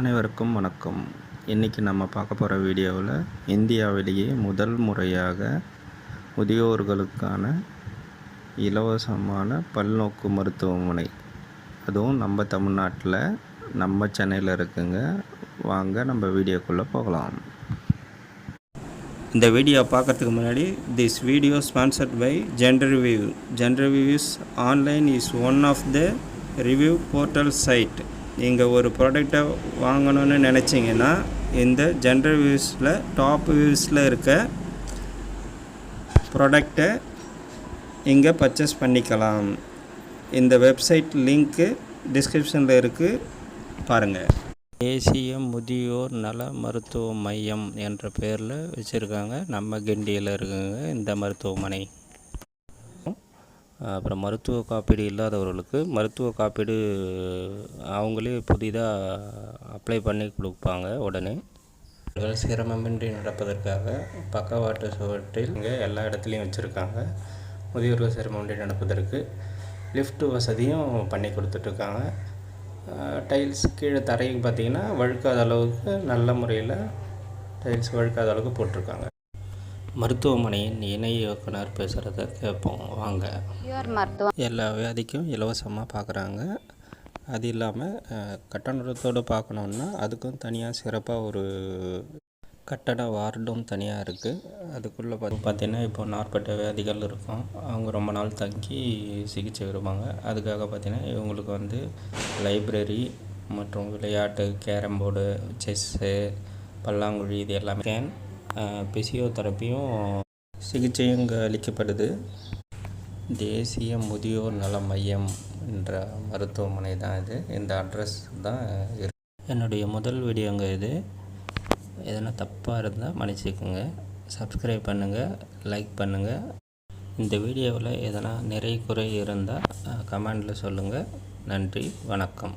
அனைவருக்கும் வணக்கம். இன்றைக்கி நம்ம பார்க்க போகிற வீடியோவில் இந்தியாவிலேயே முதல் முறையாக முதியோர்களுக்கான இலவசமான பல்நோக்கு மருத்துவமனை. அதுவும் நம்ம தமிழ்நாட்டில் நம்ம சென்னையில் இருக்குங்க. வாங்க நம்ம வீடியோக்குள்ளே போகலாம். இந்த வீடியோ பார்க்கறதுக்கு முன்னாடி this video sponsored by gender review gender reviews online is one of the review portal site நீங்கள் ஒரு ப்ராடக்டை வாங்கணும்னு நினச்சிங்கன்னா இந்த ஜென்ரல் வியூஸில் டாப் வியூஸில் இருக்க ப்ராடக்டை இங்கே பர்ச்சேஸ் பண்ணிக்கலாம். இந்த வெப்சைட் லிங்க்கு டிஸ்கிரிப்ஷனில் இருக்குது பாருங்கள் தேசிய முதியோர் நல மருத்துவ மையம் என்ற பேரில் வச்சுருக்காங்க. நம்ம கிண்டியில் இருக்குங்க இந்த மருத்துவமனை. அப்புறம் மருத்துவ காப்பீடு இல்லாதவர்களுக்கு மருத்துவ காப்பீடு அவங்களே புதிதாக அப்ளை பண்ணி கொடுப்பாங்க உடனே. சிரமமின்றி நடப்பதற்காக பக்கவாட்டு சுவற்றில் இங்கே எல்லா இடத்துலையும் வச்சுருக்காங்க. முதியோர்கள் சிரமமின்றி நடப்பதற்கு லிஃப்ட் வசதியும் பண்ணி கொடுத்துட்ருக்காங்க. டைல்ஸ் கீழே தரையும் பார்த்தீங்கன்னா வழுக்காத அளவுக்கு நல்ல முறையில் டைல்ஸ் வழுக்காத அளவுக்கு போட்டிருக்காங்க. மருத்துவமனையின் இணை இயக்குனர் பேசுகிறத கேட்போம். வாங்க. எல்லா வியாதிக்கும் இலவசமாக பார்க்குறாங்க அது இல்லாமல் கட்டணத்தோடு பார்க்கணுன்னா அதுக்கும் தனியாக சிறப்பாக ஒரு கட்டட வார்டும் தனியாக இருக்குது அதுக்குள்ளே பார்த்து பார்த்தீங்கன்னா இப்போ நாற்பட்ட வியாதிகள் இருக்கும். அவங்க ரொம்ப நாள் தங்கி சிகிச்சை விரும்பாங்க அதுக்காக பார்த்தீங்கன்னா இவங்களுக்கு வந்து லைப்ரரி மற்றும் விளையாட்டு கேரம் போர்டு செஸ்ஸு பல்லாங்குழி இது எல்லாமே. ஸ்கேன் பிசியோதெரப்பியும் சிகிச்சையும் இங்கே அளிக்கப்படுது தேசிய முதியோர் நல மையம் என்ற மருத்துவமனை தான் இது. இந்த அட்ரஸ் தான் என்னுடைய முதல் வீடியோங்க இது. எதனா தப்பாக இருந்தால் மன்னிச்சுக்கோங்க. சப்ஸ்கிரைப் பண்ணுங்கள் லைக் பண்ணுங்கள் இந்த வீடியோவில் எதனா நிறை குறை இருந்தால் கமெண்டில் சொல்லுங்கள் நன்றி வணக்கம்.